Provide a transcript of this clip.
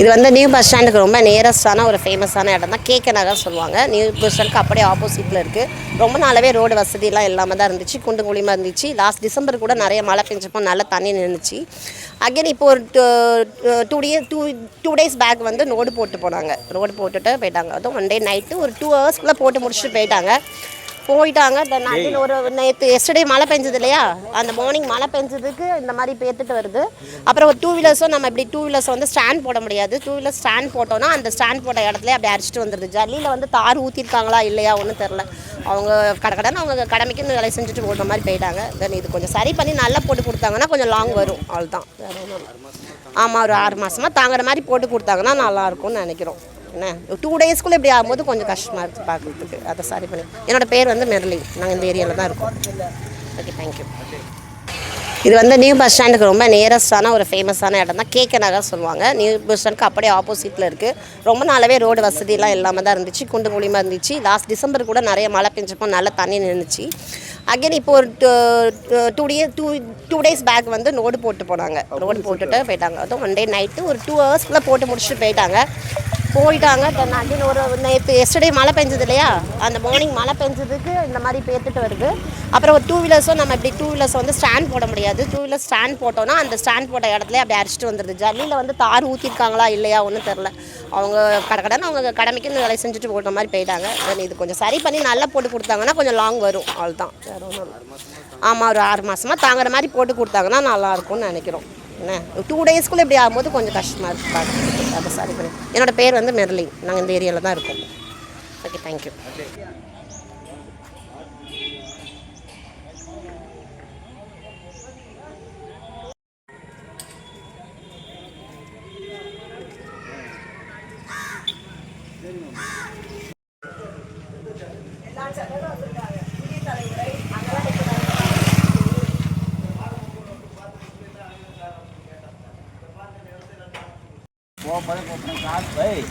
இது வந்து new bus ஸ்டாண்டுக்கு ரொம்ப நியரஸ்டான ஒரு ஃபேமஸான இடம் தான். கேக்க நகர் சொல்லுவாங்க. நியூ பஸ் ஸ்டாண்டுக்கு அப்படியே ஆப்போசிட்டில் இருக்குது ரொம்ப நாளாவே ரோடு வசதியெல்லாம் இல்லாமல் தான் இருந்துச்சு. குண்டு குழிமா இருந்துச்சு. லாஸ்ட் டிசம்பர் கூட நிறைய மழை பெஞ்சப்போ நல்லா தண்ணி நின்றுச்சு அகைன் இப்போ ஒரு two day two two days back வந்து ரோடு போட்டு போனாங்க. ரோடு போட்டுட்டு போயிட்டாங்க. அதுவும் ஒன் டே நைட்டு ஒரு டூ ஹவர்ஸ்க்குள்ளே போட்டு முடிச்சுட்டு போயிட்டாங்க. போயிட்டாங்க. தென் அகைன் ஒரு நேற்று எஸ்டர்டே மழை பெஞ்சது இல்லையா அந்த மார்னிங் மழை பெஞ்சதுக்கு இந்த மாதிரி பேத்துட்டு வருது. அப்புறம் ஒரு டூ வீலர்ஸும் நம்ம இப்படி டூ வீலர்ஸ் வந்து ஸ்டாண்ட் போட முடியாது. டூ வீலர் ஸ்டாண்ட் போட்டோன்னா அந்த ஸ்டாண்ட் போட்ட இடத்துல அப்படி அடிச்சிட்டு வந்துடுது. ஜல்லியில் வந்து தார் ஊற்றிருக்காங்களா இல்லையா ஒன்றும் தெரில அவங்க கடை கடன் அவங்க கடமைக்குன்னு வேலை செஞ்சுட்டு போடுற மாதிரி போயிட்டாங்க. தென் இது கொஞ்சம் சரி பண்ணி நல்லா போட்டு கொடுத்தாங்கன்னா கொஞ்சம் லாங் வரும். அவ்வளோதான் ஆமாம் ஒரு ஆறு மாதமாக தாங்குற மாதிரி போட்டு கொடுத்தாங்கன்னா நல்லாயிருக்கும்னு நினைக்கிறோம். என்ன? டூ டேஸ்க்குள்ளே இப்படி ஆகும்போது கொஞ்சம் கஷ்டமாக இருக்குது பார்க்குறதுக்கு அதை சரி பண்ணி. என்னோட பேர் வந்து மெர்லி. நாங்கள் இந்த ஏரியாவில் தான் இருக்கோம். ஓகே தேங்க்யூ இது வந்து நியூ பஸ் ஸ்டாண்டுக்கு ரொம்ப நியரஸ்டான ஒரு ஃபேமஸான இடம் தான். கேக்க நகர் சொல்லுவாங்க. நியூ பஸ் ஸ்டாண்டுக்கு அப்படியே ஆப்போசிட்டில் இருக்குது ரொம்ப நாளாவே ரோடு வசதியெல்லாம் இல்லாமல் தான் இருந்துச்சு. குண்டு குழிமா இருந்துச்சு. லாஸ்ட் டிசம்பர் கூட நிறைய மழை பெஞ்சப்போ நல்லா தண்ணி நின்றுச்சு அகைன் இப்போ ஒரு two day two two days back வந்து ரோடு போட்டு போனாங்க. ரோடு போட்டுட்டு போயிட்டாங்க. அதுவும் ஒன் டே நைட்டு ஒரு டூ ஹவர்ஸ்க்குள்ளே போட்டு முடிச்சுட்டு போயிட்டாங்க. போயிட்டாங்க. தென் அகைன் ஒரு நேற்று எஸ்டர்டே மழை பெஞ்சது இல்லையா? அந்த மார்னிங் மழை பெஞ்சதுக்கு இந்த மாதிரி பேத்துட்டு வருது. அப்புறம் ஒரு டூ வீலர்ஸும் நம்ம இப்படி டூ வீலர்ஸ் வந்து ஸ்டாண்ட் போட முடியாது. டூ வீலர் ஸ்டாண்ட் போட்டோன்னா அந்த ஸ்டாண்ட் போட்ட இடத்துல அப்படி அடிச்சிட்டு வந்துடுது ஜல்லியில் வந்து தார் ஊற்றிருக்காங்களா இல்லையா ஒன்றும் தெரில அவங்க கடை கடன் அவங்க கடமைக்குன்னு வேலை செஞ்சுட்டு போடுற மாதிரி போயிட்டாங்க. தென் இது கொஞ்சம் சரி பண்ணி நல்லா போட்டு கொடுத்தாங்கன்னா கொஞ்சம் லாங் வரும். அவ்வளோதான் வேறு ஒன்றும் ஆமாம் ஒரு ஆறு மாதமாக தாங்குற மாதிரி போட்டு கொடுத்தாங்கன்னா நல்லாயிருக்கும்னு நினைக்கிறோம். என்ன? டூ டேஸ்க்குள்ளே இப்படி ஆகும்போது கொஞ்சம் கஷ்டமாக இருக்குது பார்க்குறதுக்கு அதை சாரி பண்ணி. என்னோட பேர் வந்து மெர்லி. நாங்கள் இந்த ஏரியாவில் தான் இருக்கோம். ஓகே தேங்க்யூ કોમ મળે કોકને કાચ ભાઈ.